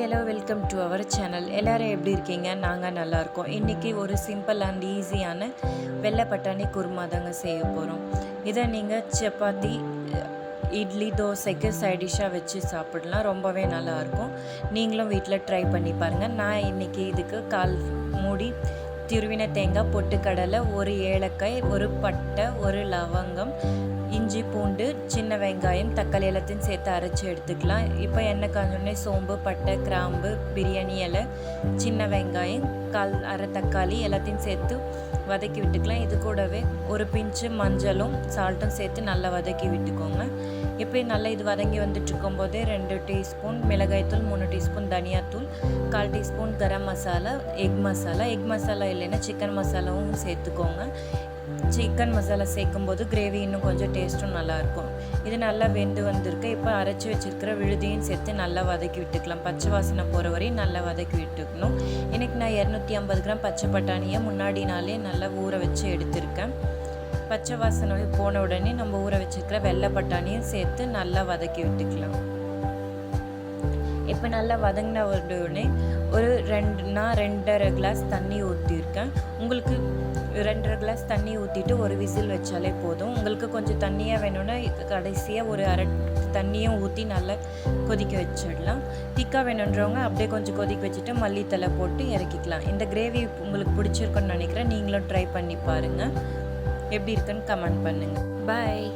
Hello welcome to our channel. எல்லோரும் எப்படி இருக்கீங்க? நாங்கள் நல்லாயிருக்கோம் இன்றைக்கி ஒரு சிம்பிள் அண்ட் ஈஸியான வெள்ளை பட்டாணி குருமா தாங்க செய்ய போகிறோம் இதை நீங்கள் சப்பாத்தி இட்லி தோசைக்கு சைட் டிஷ்ஷாக வச்சு சாப்பிடலாம். ரொம்பவே நல்லாயிருக்கும் நீங்களும் வீட்டில் ட்ரை பண்ணி பாருங்கள் நான் இன்றைக்கி இதுக்கு கால் மூடி துருவின தேங்காய் பொட்டுக்கடலை ஒரு ஏலக்காய் ஒரு பட்டை ஒரு லவங்கம் இஞ்சி பூண்டு சின்ன வெங்காயம் தக்காளி எல்லாத்தையும் சேர்த்து அரைச்சி எடுத்துக்கலாம். இப்போ எண்ணெய் காஞ்சோடனே சோம்பு பட்டை கிராம்பு பிரியாணி இலை சின்ன வெங்காயம் கால் அரை தக்காளி எல்லாத்தையும் சேர்த்து வதக்கி விட்டுக்கலாம். இது கூடவே ஒரு பிஞ்சு மஞ்சளும் சால்ட்டும் சேர்த்து நல்லா வதக்கி விட்டுக்கோங்க. இப்போ நல்லா இது வதங்கி வந்துட்டு இருக்கும்போதே ரெண்டு டீஸ்பூன் மிளகாய்த்தூள் மூணு டீஸ்பூன் தனியாத்தூள் கால் teaspoon garam masala egg masala. Egg masala இல்லைன்னா சிக்கன் மசாலாவும் சேர்த்துக்கோங்க. சிக்கன் மசாலா சேர்க்கும் போது கிரேவி இன்னும் கொஞ்சம் டேஸ்ட்டும் நல்லாயிருக்கும். இது நல்லா வெந்து வந்திருக்கு. இப்போ அரைச்சி வச்சிருக்கிற விழுதியும் சேர்த்து நல்லா வதக்கி விட்டுக்கலாம். பச்சை வாசனை போகிற வரையும் நல்லா வதக்கி விட்டுக்கணும். இன்றைக்கி நான் இரநூத்தி ஐம்பது கிராம் பச்சை பட்டாணியை முன்னாடி நாளே நல்லா ஊற வச்சு எடுத்திருக்கேன். பச்சை வாசனை போன உடனே நம்ம ஊற வச்சிருக்கிற வெள்ளை பட்டாணியும் சேர்த்து நல்லா வதக்கி விட்டுக்கலாம். இப்போ நல்லா வதங்கின உடனே ஒரு ரெண்டு நான் ரெண்டரை கிளாஸ் தண்ணி ஊற்றிருக்கேன் உங்களுக்கு ரெண்டரை கிளாஸ் தண்ணி ஊற்றிட்டு ஒரு விசில் வச்சாலே போதும். உங்களுக்கு கொஞ்சம் தண்ணியாக வேணும்னா கடைசியாக ஒரு அரை தண்ணியும் ஊற்றி நல்லா கொதிக்க வச்சிடலாம். திக்காக வேணுன்றவங்க அப்படியே கொஞ்சம் கொதிக்க வச்சுட்டு மல்லித்தலை போட்டு இறக்கிக்கலாம். இந்த கிரேவி உங்களுக்கு பிடிச்சிருக்குன்னு நினைக்கிறேன். நீங்களும் ட்ரை பண்ணி பாருங்கள் எப்படி இருக்குன்னு கமெண்ட் பண்ணுங்கள் பாய்